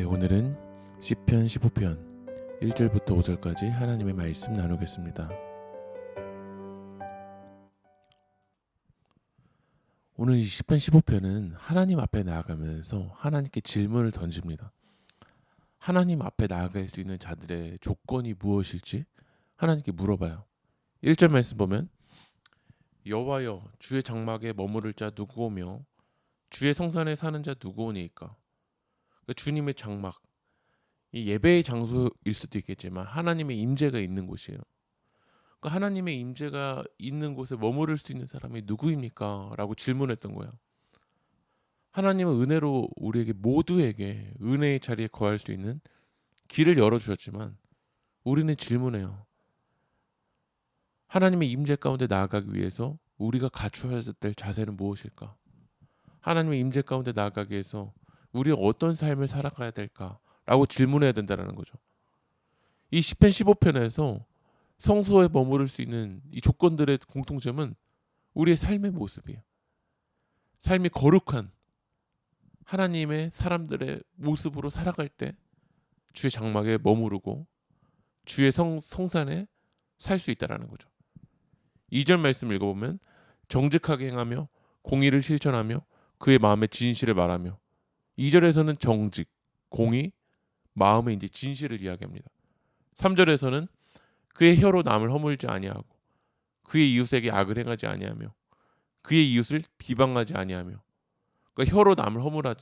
네, 오늘은 시편 15편 1절부터 5절까지 하나님의 말씀 나누겠습니다. 오늘 이 시편 15편은 하나님 앞에 나아가면서 하나님께 질문을 던집니다. 하나님 앞에 나아갈 수 있는 자들의 조건이 무엇일지 하나님께 물어봐요. 1절 말씀 보면 여호와여 주의 장막에 머무를 자 누구오며 주의 성산에 사는 자 누구오니까 그러니까 주님의 장막 이 예배의 장소일 수도 있겠지만 하나님의 임재가 있는 곳이에요. 그러니까 하나님의 임재가 있는 곳에 머무를 수 있는 사람이 누구입니까? 라고 질문했던 거예요. 하나님은 은혜로 우리에게 모두에게 은혜의 자리에 거할 수 있는 길을 열어주셨지만 우리는 질문해요. 하나님의 임재 가운데 나아가기 위해서 우리가 갖추어야 될 자세는 무엇일까? 하나님의 임재 가운데 나아가기 위해서 우리 어떤 삶을 살아가야 될까라고 질문해야 된다는 거죠. 이 시편 15편에서 성소에 머무를 수 있는 이 조건들의 공통점은 우리의 삶의 모습이에요. 삶이 거룩한 하나님의 사람들의 모습으로 살아갈 때 주의 장막에 머무르고 주의 성, 성산에 살 수 있다라는 거죠. 2절 말씀 읽어보면 정직하게 행하며 공의를 실천하며 그의 마음의 진실을 말하며 2절에서는 정직, 공의, 마음의 이제 진실을 이야기합니다. 3절에서는 그의 혀로 남을 허물지 아니하고 그의 이웃에게 악을 행하지 아니하며 그의 이웃을 비방하지 아니하며 그러니까 혀로 남을 허물하,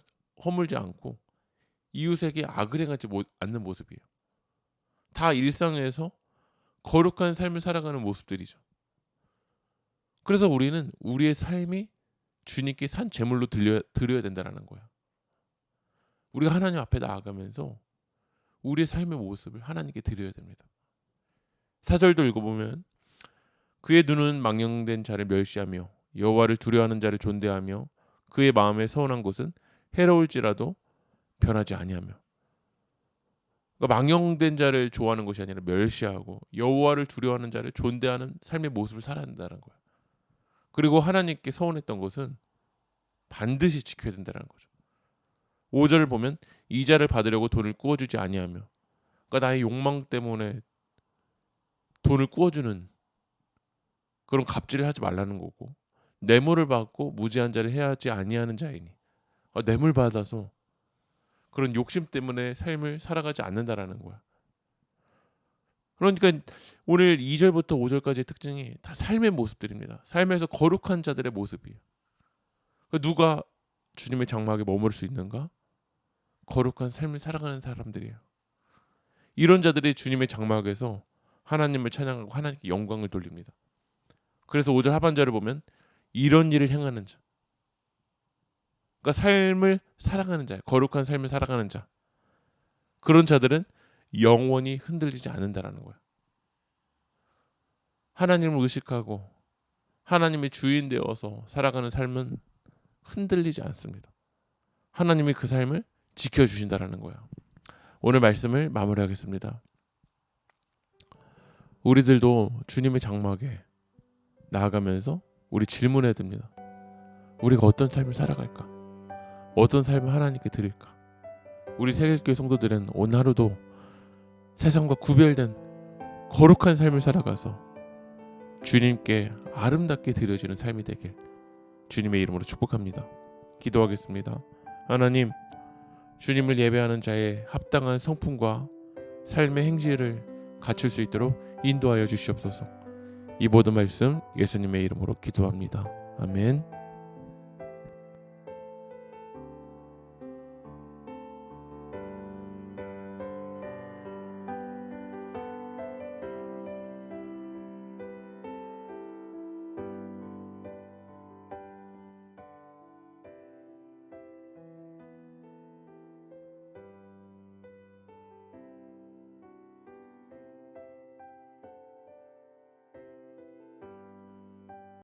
허물지 않고 이웃에게 악을 행하지 못, 않는 모습이에요. 다 일상에서 거룩한 삶을 살아가는 모습들이죠. 그래서 우리는 우리의 삶이 주님께 산 제물로 들려, 드려야 된다는 거야. 우리가 하나님 앞에 나아가면서 우리의 삶의 모습을 하나님께 드려야 됩니다. 사절도 읽어보면 그의 눈은 망령된 자를 멸시하며 여호와를 두려워하는 자를 존대하며 그의 마음에 서운한 곳은 해로울지라도 변하지 아니하며 그러니까 망령된 자를 좋아하는 것이 아니라 멸시하고 여호와를 두려워하는 자를 존대하는 삶의 모습을 살아야 한다는 거예요. 그리고 하나님께 서운했던 것은 반드시 지켜야 된다는 거죠. 5절을 보면 이자를 받으려고 돈을 꾸어주지 아니하며 그러니까 나의 욕망 때문에 돈을 꾸어주는 그런 갑질을 하지 말라는 거고 뇌물을 받고 무지한 자를 해야 하지 아니하는 자이니 아, 뇌물 받아서 그런 욕심 때문에 삶을 살아가지 않는다라는 거야. 그러니까 오늘 2절부터 5절까지의 특징이 다 삶의 모습들입니다. 삶에서 거룩한 자들의 모습이에요. 그러니까 누가 주님의 장막에 머무를 수 있는가? 거룩한 삶을 살아가는 사람들이에요. 이런 자들이 주님의 장막에서 하나님을 찬양하고 하나님께 영광을 돌립니다. 그래서 5절 하반절을 보면 이런 일을 행하는 자. 그러니까 삶을 살아가는 자, 거룩한 삶을 살아가는 자. 그런 자들은 영원히 흔들리지 않는다라는 거야. 하나님을 의식하고 하나님의 주인 되어서 살아가는 삶은 흔들리지 않습니다. 하나님이 그 삶을 지켜 주신다라는 거야. 오늘 말씀을 마무리하겠습니다. 우리들도 주님의 장막에 나아가면서 우리 질문해야 됩니다. 우리가 어떤 삶을 살아갈까? 어떤 삶을 하나님께 드릴까? 우리 세계교회 성도들은 오늘 하루도 세상과 구별된 거룩한 삶을 살아가서 주님께 아름답게 드려지는 삶이 되길 주님의 이름으로 축복합니다. 기도하겠습니다. 하나님, 주님을 예배하는 자의 합당한 성품과 삶의 행실을 갖출 수 있도록 인도하여 주시옵소서. 이 모든 말씀 예수님의 이름으로 기도합니다. 아멘.